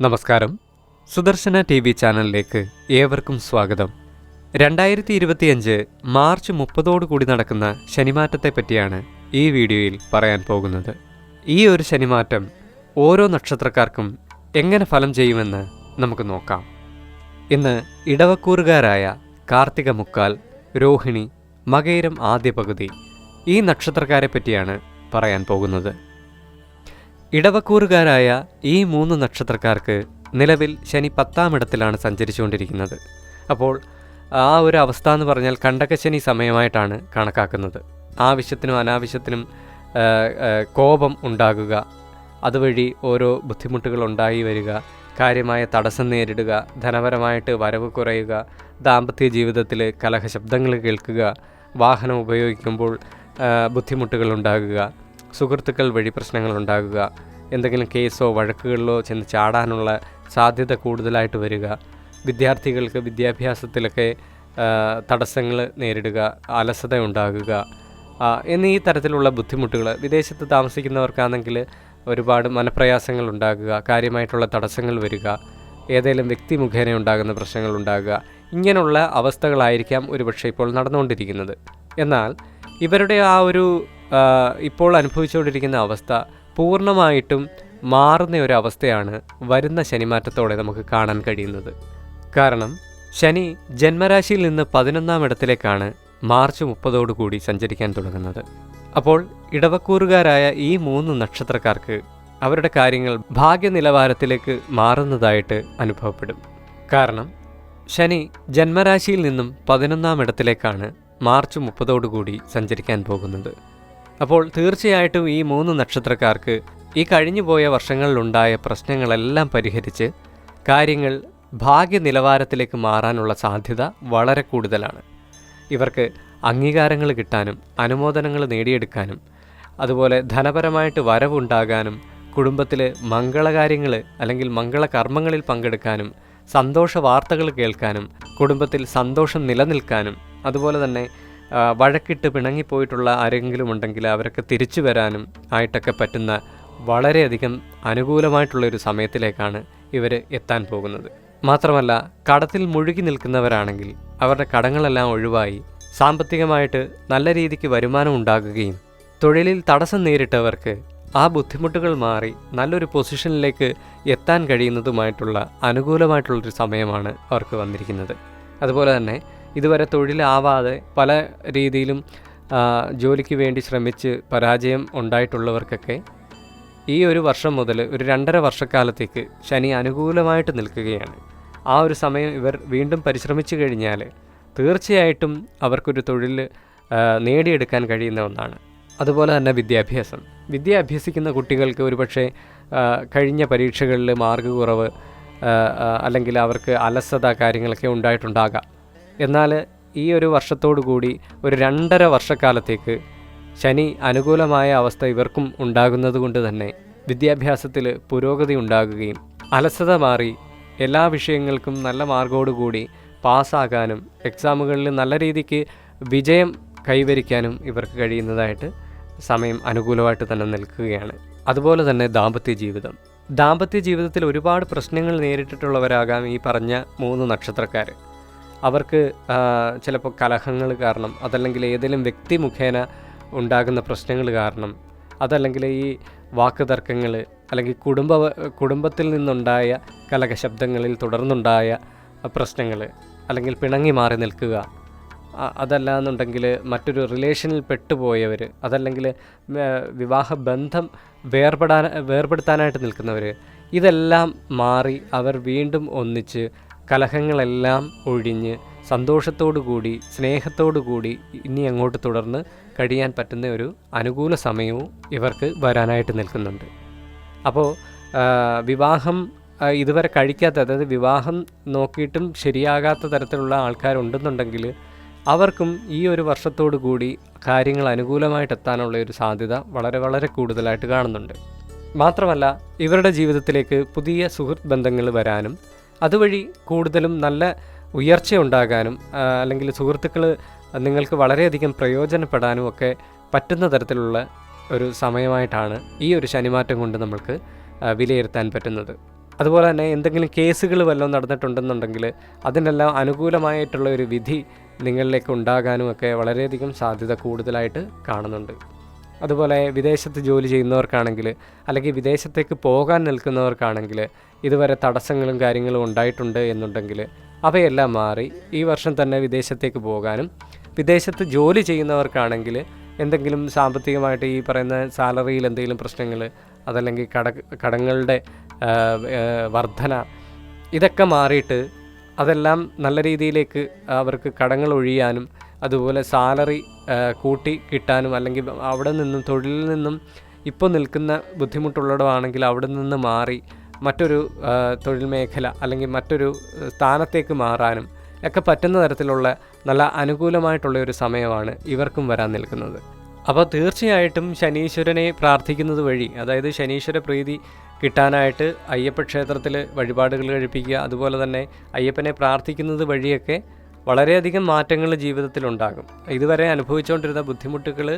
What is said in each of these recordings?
നമസ്കാരം. Sudarshana T V ചാനലിലേക്ക് ഏവർക്കും സ്വാഗതം. രണ്ടായിരത്തി ഇരുപത്തിയഞ്ച് മാർച്ച് മുപ്പതോടുകൂടി നടക്കുന്ന ശനിമാറ്റത്തെ പറ്റിയാണ് ഈ വീഡിയോയിൽ പറയാൻ പോകുന്നത്. ഈ ഒരു ശനിമാറ്റം ഓരോ നക്ഷത്രക്കാർക്കും എങ്ങനെ ഫലം ചെയ്യുമെന്ന് നമുക്ക് നോക്കാം. ഇന്ന് ഇടവക്കൂറുകാരായ കാർത്തിക മുക്കാൽ രോഹിണി മകയിരം ആദ്യ പകുതി ഈ നക്ഷത്രക്കാരെ പറ്റിയാണ് പറയാൻ പോകുന്നത്. ഇടവക്കൂറുകാരായ ഈ മൂന്ന് നക്ഷത്രക്കാർക്ക് നിലവിൽ ശനി പത്താം ഇടത്തിലാണ് സഞ്ചരിച്ചുകൊണ്ടിരിക്കുന്നത്. അപ്പോൾ ആ ഒരു അവസ്ഥ എന്ന് പറഞ്ഞാൽ കണ്ടകശനി സമയമായിട്ടാണ് കണക്കാക്കുന്നത്. ആവശ്യത്തിനും അനാവശ്യത്തിനും കോപം ഉണ്ടാകുക. അതുവഴി ഓരോ ബുദ്ധിമുട്ടുകൾ ഉണ്ടായി വരിക. കാര്യമായ തടസ്സം നേരിടുക. ധനപരമായിട്ട് വരവ് കുറയുക. ദാമ്പത്യ ജീവിതത്തിൽ കലഹ ശബ്ദങ്ങൾ കേൾക്കുക. വാഹനം ഉപയോഗിക്കുമ്പോൾ ബുദ്ധിമുട്ടുകൾ ഉണ്ടാകുക. സുഹൃത്തുക്കൾ വഴി പ്രശ്നങ്ങൾ ഉണ്ടാകുക. എന്തെങ്കിലും കേസോ വഴക്കുകളിലോ ചെന്ന് ചാടാനുള്ള സാധ്യത കൂടുതലായിട്ട് വരിക. വിദ്യാർത്ഥികൾക്ക് വിദ്യാഭ്യാസത്തിലൊക്കെ തടസ്സങ്ങൾ നേരിടുക അലസത ഉണ്ടാകുക എന്നീ തരത്തിലുള്ള ബുദ്ധിമുട്ടുകൾ വിദേശത്ത് താമസിക്കുന്നവർക്കാണെങ്കിൽ ഒരുപാട് മനപ്രയാസങ്ങൾ ഉണ്ടാകുക കാര്യമായിട്ടുള്ള തടസ്സങ്ങൾ വരിക ഏതെങ്കിലും വ്യക്തി മുഖേന ഉണ്ടാകുന്ന പ്രശ്നങ്ങൾ ഉണ്ടാകുക ഇങ്ങനെയുള്ള അവസ്ഥകളായിരിക്കാം ഒരുപക്ഷെ ഇപ്പോൾ നടന്നുകൊണ്ടിരിക്കുന്നത്. എന്നാൽ ഇവരുടെ ആ ഒരു ഇപ്പോൾ അനുഭവിച്ചുകൊണ്ടിരിക്കുന്ന അവസ്ഥ പൂർണമായിട്ടും മാറുന്ന ഒരു അവസ്ഥയാണ് വരുന്ന ശനിമാറ്റത്തോടെ നമുക്ക് കാണാൻ കഴിയുന്നത്. കാരണം ശനി ജന്മരാശിയിൽ നിന്ന് പതിനൊന്നാം ഇടത്തിലേക്കാണ് മാർച്ച് മുപ്പതോടുകൂടി സഞ്ചരിക്കാൻ തുടങ്ങുന്നത്. അപ്പോൾ ഇടവക്കൂറുകാരായ ഈ മൂന്ന് നക്ഷത്രക്കാർക്ക് അവരുടെ കാര്യങ്ങൾ ഭാഗ്യനിലവാരത്തിലേക്ക് മാറുന്നതായിട്ട് അനുഭവപ്പെടും. കാരണം ശനി ജന്മരാശിയിൽ നിന്നും പതിനൊന്നാം ഇടത്തിലേക്കാണ് മാർച്ച് മുപ്പതോടുകൂടി സഞ്ചരിക്കാൻ പോകുന്നത്. അപ്പോൾ തീർച്ചയായിട്ടും ഈ മൂന്ന് നക്ഷത്രക്കാർക്ക് ഈ കഴിഞ്ഞുപോയ വർഷങ്ങളിലുണ്ടായ പ്രശ്നങ്ങളെല്ലാം പരിഹരിച്ച് കാര്യങ്ങൾ ഭാഗ്യ നിലവാരത്തിലേക്ക് മാറാനുള്ള സാധ്യത വളരെ കൂടുതലാണ്. ഇവർക്ക് അംഗീകാരങ്ങൾ കിട്ടാനും അനുമോദനങ്ങൾ നേടിയെടുക്കാനും അതുപോലെ ധനപരമായിട്ട് വരവുണ്ടാകാനും കുടുംബത്തിൽ മംഗളകാര്യങ്ങൾ അല്ലെങ്കിൽ മംഗളകർമ്മങ്ങളിൽ പങ്കെടുക്കാനും സന്തോഷ വാർത്തകൾ കേൾക്കാനും കുടുംബത്തിൽ സന്തോഷം നിലനിൽക്കാനും അതുപോലെ തന്നെ വഴക്കിട്ട് പിണങ്ങിപ്പോയിട്ടുള്ള ആരെങ്കിലും ഉണ്ടെങ്കിൽ അവരൊക്കെ തിരിച്ചു വരാനും ആയിട്ടൊക്കെ പറ്റുന്ന വളരെയധികം അനുകൂലമായിട്ടുള്ളൊരു സമയത്തിലേക്കാണ് ഇവർ എത്താൻ പോകുന്നത്. മാത്രമല്ല കടത്തിൽ മുഴുകി നിൽക്കുന്നവരാണെങ്കിൽ അവരുടെ കടങ്ങളെല്ലാം ഒഴിവായി സാമ്പത്തികമായിട്ട് നല്ല രീതിക്ക് വരുമാനം ഉണ്ടാകുകയും തൊഴിലിൽ തടസ്സം നേരിട്ടവർക്ക് ആ ബുദ്ധിമുട്ടുകൾ മാറി നല്ലൊരു പൊസിഷനിലേക്ക് എത്താൻ കഴിയുന്നതുമായിട്ടുള്ള അനുകൂലമായിട്ടുള്ളൊരു സമയമാണ് അവർക്ക് വന്നിരിക്കുന്നത്. അതുപോലെ തന്നെ ഇതുവരെ തൊഴിലാവാതെ പല രീതിയിലും ജോലിക്ക് വേണ്ടി ശ്രമിച്ച് പരാജയം ഉണ്ടായിട്ടുള്ളവർക്കൊക്കെ ഈ ഒരു വർഷം മുതൽ ഒരു രണ്ടര വർഷക്കാലത്തേക്ക് ശനി അനുകൂലമായിട്ട് നിൽക്കുകയാണ്. ആ ഒരു സമയം ഇവർ വീണ്ടും പരിശ്രമിച്ചു കഴിഞ്ഞാൽ തീർച്ചയായിട്ടും അവർക്കൊരു തൊഴിൽ നേടിയെടുക്കാൻ കഴിയുന്ന ഒന്നാണ്. അതുപോലെ തന്നെ വിദ്യാഭ്യാസം. വിദ്യ അഭ്യസിക്കുന്ന കുട്ടികൾക്ക് ഒരുപക്ഷെ കഴിഞ്ഞ പരീക്ഷകളിൽ മാർക്ക് കുറവ് അല്ലെങ്കിൽ അവർക്ക് അലസത കാര്യങ്ങളൊക്കെ ഉണ്ടായിട്ടുണ്ടാകാം. എന്നാൽ ഈ ഒരു വർഷത്തോടു കൂടി ഒരു രണ്ടര വർഷക്കാലത്തേക്ക് ശനി അനുകൂലമായ അവസ്ഥ ഇവർക്കും ഉണ്ടാകുന്നത് കൊണ്ട് തന്നെ വിദ്യാഭ്യാസത്തിൽ പുരോഗതി ഉണ്ടാകുകയും അലസത മാറി എല്ലാ വിഷയങ്ങൾക്കും നല്ല മാർഗോടുകൂടി പാസ്സാകാനും എക്സാമുകളിൽ നല്ല രീതിക്ക് വിജയം കൈവരിക്കാനും ഇവർക്ക് കഴിയുന്നതായിട്ട് സമയം അനുകൂലമായിട്ട് തന്നെ നിൽക്കുകയാണ്. അതുപോലെ തന്നെ ദാമ്പത്യ ജീവിതം. ദാമ്പത്യ ജീവിതത്തിൽ ഒരുപാട് പ്രശ്നങ്ങൾ നേരിട്ടിട്ടുള്ളവരാകാം ഈ പറഞ്ഞ മൂന്ന് നക്ഷത്രക്കാർ അവർക്ക് ചിലപ്പോൾ കലഹങ്ങൾ കാരണം അതല്ലെങ്കിൽ ഏതെങ്കിലും വ്യക്തി മുഖേന ഉണ്ടാകുന്ന പ്രശ്നങ്ങൾ കാരണം അതല്ലെങ്കിൽ ഈ വാക്ക് തർക്കങ്ങൾ അല്ലെങ്കിൽ കുടുംബ കുടുംബത്തിൽ നിന്നുണ്ടായ കലകശബ്ദങ്ങളിൽ തുടർന്നുണ്ടായ പ്രശ്നങ്ങൾ അല്ലെങ്കിൽ പിണങ്ങി മാറി നിൽക്കുക അതല്ല എന്നുണ്ടെങ്കിൽ മറ്റൊരു റിലേഷനിൽ പെട്ടുപോയവർ അതല്ലെങ്കിൽ വിവാഹ ബന്ധം വേർപെടാൻ വേർപെടുത്താനായിട്ട് നിൽക്കുന്നവർ ഇതെല്ലാം മാറി അവർ വീണ്ടും ഒന്നിച്ച് കലഹങ്ങളെല്ലാം ഒഴിഞ്ഞ് സന്തോഷത്തോടു കൂടി സ്നേഹത്തോടു കൂടി ഇനി അങ്ങോട്ട് തുടർന്ന് കഴിയാൻ പറ്റുന്ന ഒരു അനുകൂല സമയവും ഇവർക്ക് വരാനായിട്ട് നിൽക്കുന്നുണ്ട്. അപ്പോൾ വിവാഹം ഇതുവരെ കഴിക്കാത്ത അതായത് വിവാഹം നോക്കിയിട്ടും ശരിയാകാത്ത തരത്തിലുള്ള ആൾക്കാരുണ്ടെന്നുണ്ടെങ്കിൽ അവർക്കും ഈ ഒരു വർഷത്തോടു കൂടി കാര്യങ്ങൾ അനുകൂലമായിട്ട് എത്താനുള്ള ഒരു സാധ്യത വളരെ വളരെ കൂടുതലായിട്ട് കാണുന്നുണ്ട്. മാത്രമല്ല ഇവരുടെ ജീവിതത്തിലേക്ക് പുതിയ സുഹൃത്ത് ബന്ധങ്ങൾ വരാനും അതുവഴി കൂടുതലും നല്ല ഉയർച്ച ഉണ്ടാകാനും അല്ലെങ്കിൽ സുഹൃത്തുക്കൾ നിങ്ങൾക്ക് വളരെയധികം പ്രയോജനപ്പെടാനും ഒക്കെ പറ്റുന്ന തരത്തിലുള്ള ഒരു സമയമായിട്ടാണ് ഈ ഒരു ശനിമാറ്റം കൊണ്ട് നമ്മൾക്ക് വിലയിരുത്താൻ പറ്റുന്നത്. അതുപോലെ തന്നെ എന്തെങ്കിലും കേസുകൾ വല്ലതും നടന്നിട്ടുണ്ടെന്നുണ്ടെങ്കിൽ അതിനെല്ലാം അനുകൂലമായിട്ടുള്ള ഒരു വിധി നിങ്ങളിലേക്ക് ഉണ്ടാകാനും ഒക്കെ വളരെയധികം സാധ്യത കൂടുതലായിട്ട് കാണുന്നുണ്ട്. അതുപോലെ വിദേശത്ത് ജോലി ചെയ്യുന്നവർക്കാണെങ്കിൽ അല്ലെങ്കിൽ വിദേശത്തേക്ക് പോകാൻ നിൽക്കുന്നവർക്കാണെങ്കിൽ ഇതുവരെ തടസ്സങ്ങളും കാര്യങ്ങളും ഉണ്ടായിട്ടുണ്ട് എന്നുണ്ടെങ്കിൽ അവയെല്ലാം മാറി ഈ വർഷം തന്നെ വിദേശത്തേക്ക് പോകാനും വിദേശത്ത് ജോലി ചെയ്യുന്നവർക്കാണെങ്കിൽ എന്തെങ്കിലും സാമ്പത്തികമായിട്ട് ഈ പറയുന്ന സാലറിയിൽ എന്തെങ്കിലും പ്രശ്നങ്ങൾ അതല്ലെങ്കിൽ കട കടങ്ങളുടെ വർധന ഇതൊക്കെ മാറിയിട്ട് അതെല്ലാം നല്ല രീതിയിലേക്ക് അവർക്ക് കടങ്ങൾ ഒഴിയാനും അതുപോലെ സാലറി കൂട്ടി കിട്ടാനും അല്ലെങ്കിൽ അവിടെ നിന്നും തൊഴിലിൽ നിന്നും ഇപ്പോൾ നിൽക്കുന്ന ബുദ്ധിമുട്ടുള്ളടമാണെങ്കിൽ അവിടെ നിന്ന് മാറി മറ്റൊരു തൊഴിൽ മേഖല അല്ലെങ്കിൽ മറ്റൊരു സ്ഥാനത്തേക്ക് മാറാനും ഒക്കെ പറ്റുന്ന തരത്തിലുള്ള നല്ല അനുകൂലമായിട്ടുള്ള ഒരു സമയമാണ് ഇവർക്കും വരാൻ നിൽക്കുന്നത്. അപ്പോൾ തീർച്ചയായിട്ടും ശനീശ്വരനെ പ്രാർത്ഥിക്കുന്നത് വഴി അതായത് ശനീശ്വര പ്രീതി കിട്ടാനായിട്ട് അയ്യപ്പ ക്ഷേത്രത്തിൽ വഴിപാടുകൾ കഴിപ്പിക്കുക അതുപോലെ തന്നെ അയ്യപ്പനെ പ്രാർത്ഥിക്കുന്നത് വഴിയൊക്കെ വളരെയധികം മാറ്റങ്ങൾ ജീവിതത്തിലുണ്ടാകും ഇതുവരെ അനുഭവിച്ചുകൊണ്ടിരുന്ന ബുദ്ധിമുട്ടുകൾ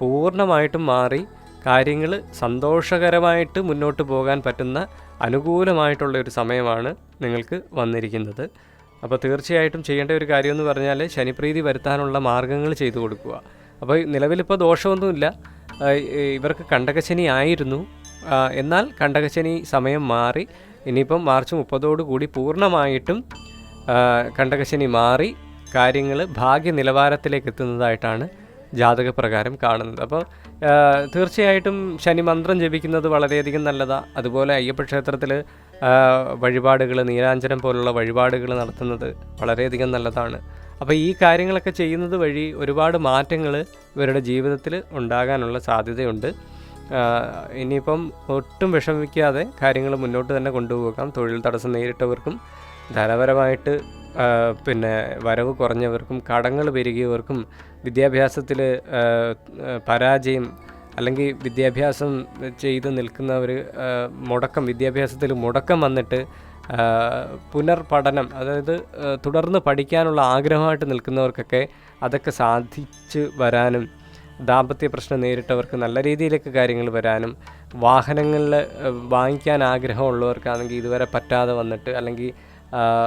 പൂർണമായിട്ടും മാറി കാര്യങ്ങൾ സന്തോഷകരമായിട്ട് മുന്നോട്ട് പോകാൻ പറ്റുന്ന അനുകൂലമായിട്ടുള്ള ഒരു സമയമാണ് നിങ്ങൾക്ക് വന്നിരിക്കുന്നത്. അപ്പോൾ തീർച്ചയായിട്ടും ചെയ്യേണ്ട ഒരു കാര്യം എന്ന് പറഞ്ഞാൽ ശനിപ്രീതി വരുത്താനുള്ള മാർഗങ്ങൾ ചെയ്തു കൊടുക്കുക. അപ്പോൾ നിലവിലിപ്പോൾ ദോഷമൊന്നുമില്ല. ഇവർക്ക് കണ്ടകശനി ആയിരുന്നു. എന്നാൽ കണ്ടകശനി സമയം മാറി. ഇനിയിപ്പം മാർച്ച് മുപ്പതോടു കൂടി പൂർണമായിട്ടും കണ്ടകശനി മാറി. കാര്യങ്ങൾ ഭാഗ്യ നിലവാരത്തിലേക്ക് എത്തുന്നതായിട്ടാണ് ജാതകപ്രകാരം കാണുന്നത്. അപ്പോൾ തീർച്ചയായിട്ടും ശനി മന്ത്രം ജപിക്കുന്നത് വളരെയധികം നല്ലതാണ് അതുപോലെ അയ്യപ്പ ക്ഷേത്രത്തിൽ വഴിപാടുകൾ നീരാഞ്ജനം പോലുള്ള വഴിപാടുകൾ നടത്തുന്നത് വളരെയധികം നല്ലതാണ്. അപ്പോൾ ഈ കാര്യങ്ങളൊക്കെ ചെയ്യുന്നത് വഴി ഒരുപാട് മാറ്റങ്ങൾ ഇവരുടെ ജീവിതത്തിൽ ഉണ്ടാകാനുള്ള സാധ്യതയുണ്ട്. ഇനിയിപ്പം ഒട്ടും വിഷമിക്കാതെ കാര്യങ്ങൾ മുന്നോട്ട് തന്നെ കൊണ്ടുപോകാം. തൊഴിൽ തടസ്സം നേരിട്ടവർക്കും ധനപരമായിട്ട് പിന്നെ വരവ് കുറഞ്ഞവർക്കും കടങ്ങൾ പെരുകിയവർക്കും വിദ്യാഭ്യാസത്തിൽ പരാജയം അല്ലെങ്കിൽ വിദ്യാഭ്യാസം ചെയ്ത് നിൽക്കുന്നവർ മുടക്കം വിദ്യാഭ്യാസത്തിൽ മുടക്കം വന്നിട്ട് പുനർപഠനം അതായത് തുടർന്ന് പഠിക്കാനുള്ള ആഗ്രഹമായിട്ട് നിൽക്കുന്നവർക്കൊക്കെ അതൊക്കെ സാധിച്ച് വരാനും ദാമ്പത്യ പ്രശ്നം നേരിട്ടവർക്ക് നല്ല രീതിയിലേക്ക് കാര്യങ്ങൾ വരാനും വാഹനങ്ങളിൽ വാങ്ങിക്കാൻ ആഗ്രഹമുള്ളവർക്കാണെങ്കിൽ ഇതുവരെ പറ്റാതെ വന്നിട്ട് അല്ലെങ്കിൽ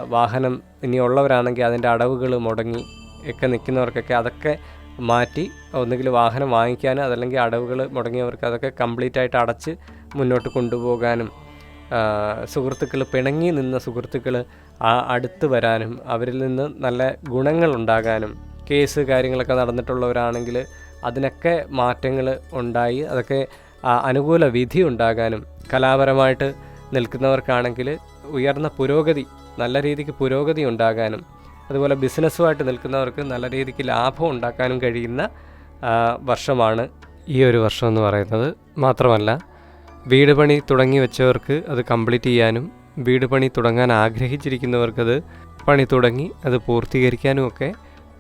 വാഹനം ഇനിയുള്ളവരാണെങ്കിൽ അതിന്റെ അടവുകൾ മുടങ്ങി ഒക്കെ നിൽക്കുന്നവർക്കൊക്കെ അതൊക്കെ മാറ്റി ഒന്നുകിൽ വാഹനം വാങ്ങിക്കാനും അതല്ലെങ്കിൽ അടവുകൾ മുടങ്ങിയവർക്ക് അതൊക്കെ കംപ്ലീറ്റ് ആയിട്ട് അടച്ച് മുന്നോട്ട് കൊണ്ടുപോകാനും സുഹൃത്തുക്കൾ പിണങ്ങി നിന്ന സുഹൃത്തുക്കൾ ആ അടുത്ത് വരാനും അവരിൽ നിന്ന് നല്ല ഗുണങ്ങൾ ഉണ്ടാകാനും കേസ് കാര്യങ്ങളൊക്കെ നടന്നിട്ടുള്ളവരാണെങ്കിൽ അതിനൊക്കെ മാറ്റങ്ങൾ ഉണ്ടായി അതൊക്കെ അനുകൂല വിധി ഉണ്ടാകാനും കലാപരമായിട്ട് നിൽക്കുന്നവർക്കാണെങ്കിൽ ഉയർന്ന പുരോഗതി നല്ല രീതിക്ക് പുരോഗതി ഉണ്ടാകാനും അതുപോലെ ബിസിനസ്സുമായിട്ട് നിൽക്കുന്നവർക്ക് നല്ല രീതിക്ക് ലാഭം ഉണ്ടാക്കാനും കഴിയുന്ന വർഷമാണ് ഈ ഒരു വർഷം എന്ന് പറയുന്നത്. മാത്രമല്ല വീട് പണി തുടങ്ങി വെച്ചവർക്ക് അത് കംപ്ലീറ്റ് ചെയ്യാനും വീട് പണി തുടങ്ങാൻ ആഗ്രഹിച്ചിരിക്കുന്നവർക്കത് പണി തുടങ്ങി അത് പൂർത്തീകരിക്കാനും ഒക്കെ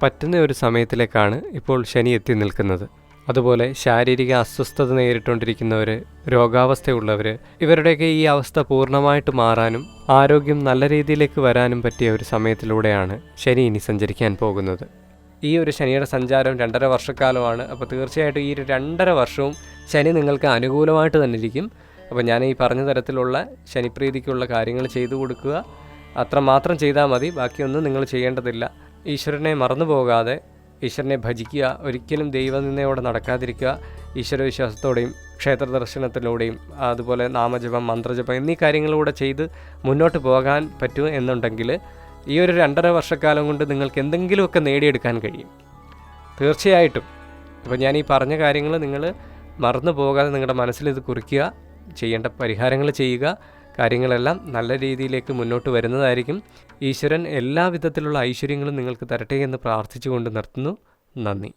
പറ്റുന്ന ഒരു സമയത്തിലേക്കാണ് ഇപ്പോൾ ശനി എത്തി നിൽക്കുന്നത്. അതുപോലെ ശാരീരിക അസ്വസ്ഥത നേരിട്ടുകൊണ്ടിരിക്കുന്നവർ രോഗാവസ്ഥയുള്ളവർ ഇവരുടെയൊക്കെ ഈ അവസ്ഥ പൂർണമായിട്ട് മാറാനും ആരോഗ്യം നല്ല രീതിയിലേക്ക് വരാനും പറ്റിയ ഒരു സമയത്തിലൂടെയാണ് ശനി ഇനി സഞ്ചരിക്കാൻ പോകുന്നത്. ഈ ഒരു ശനിയുടെ സഞ്ചാരം രണ്ടര വർഷക്കാലമാണ്. അപ്പോൾ തീർച്ചയായിട്ടും ഈ രണ്ടര വർഷവും ശനി നിങ്ങൾക്ക് അനുകൂലമായിട്ട് തന്നെ ഇരിക്കും അപ്പോൾ ഞാൻ ഈ പറഞ്ഞ തരത്തിലുള്ള ശനിപ്രീതിക്കുള്ള കാര്യങ്ങൾ ചെയ്തു കൊടുക്കുക. അത്രമാത്രം ചെയ്താൽ മതി. ബാക്കിയൊന്നും നിങ്ങൾ ചെയ്യേണ്ടതില്ല. ഈശ്വരനെ മറന്നു പോകാതെ ഈശ്വരനെ ഭജിക്കുക ഒരിക്കലും ദൈവനിന്ദയോടെ നടക്കാതിരിക്കുക ഈശ്വരവിശ്വാസത്തോടെയും ക്ഷേത്ര ദർശനത്തിലൂടെയും അതുപോലെ നാമജപം മന്ത്രജപം എന്നീ കാര്യങ്ങളിലൂടെ ചെയ്ത് മുന്നോട്ട് പോകാൻ പറ്റും എന്നുണ്ടെങ്കിൽ ഈ ഒരു രണ്ടര വർഷക്കാലം കൊണ്ട് നിങ്ങൾക്ക് എന്തെങ്കിലുമൊക്കെ നേടിയെടുക്കാൻ കഴിയും. തീർച്ചയായിട്ടും. അപ്പോൾ ഞാൻ ഈ പറഞ്ഞ കാര്യങ്ങൾ നിങ്ങൾ മറന്നു പോകാതെ നിങ്ങളുടെ മനസ്സിൽ ഇത് കുറിക്കുക ചെയ്യേണ്ട പരിഹാരങ്ങൾ ചെയ്യുക കാര്യങ്ങളെല്ലാം നല്ല രീതിയിലേക്ക് മുന്നോട്ട് വരുന്നതായിരിക്കും. ഈശ്വരൻ എല്ലാവിധത്തിലുള്ള ഐശ്വര്യങ്ങളും നിങ്ങൾക്ക് തരട്ടെ എന്ന് പ്രാർത്ഥിച്ചുകൊണ്ട് നിർത്തുന്നു. നന്ദി.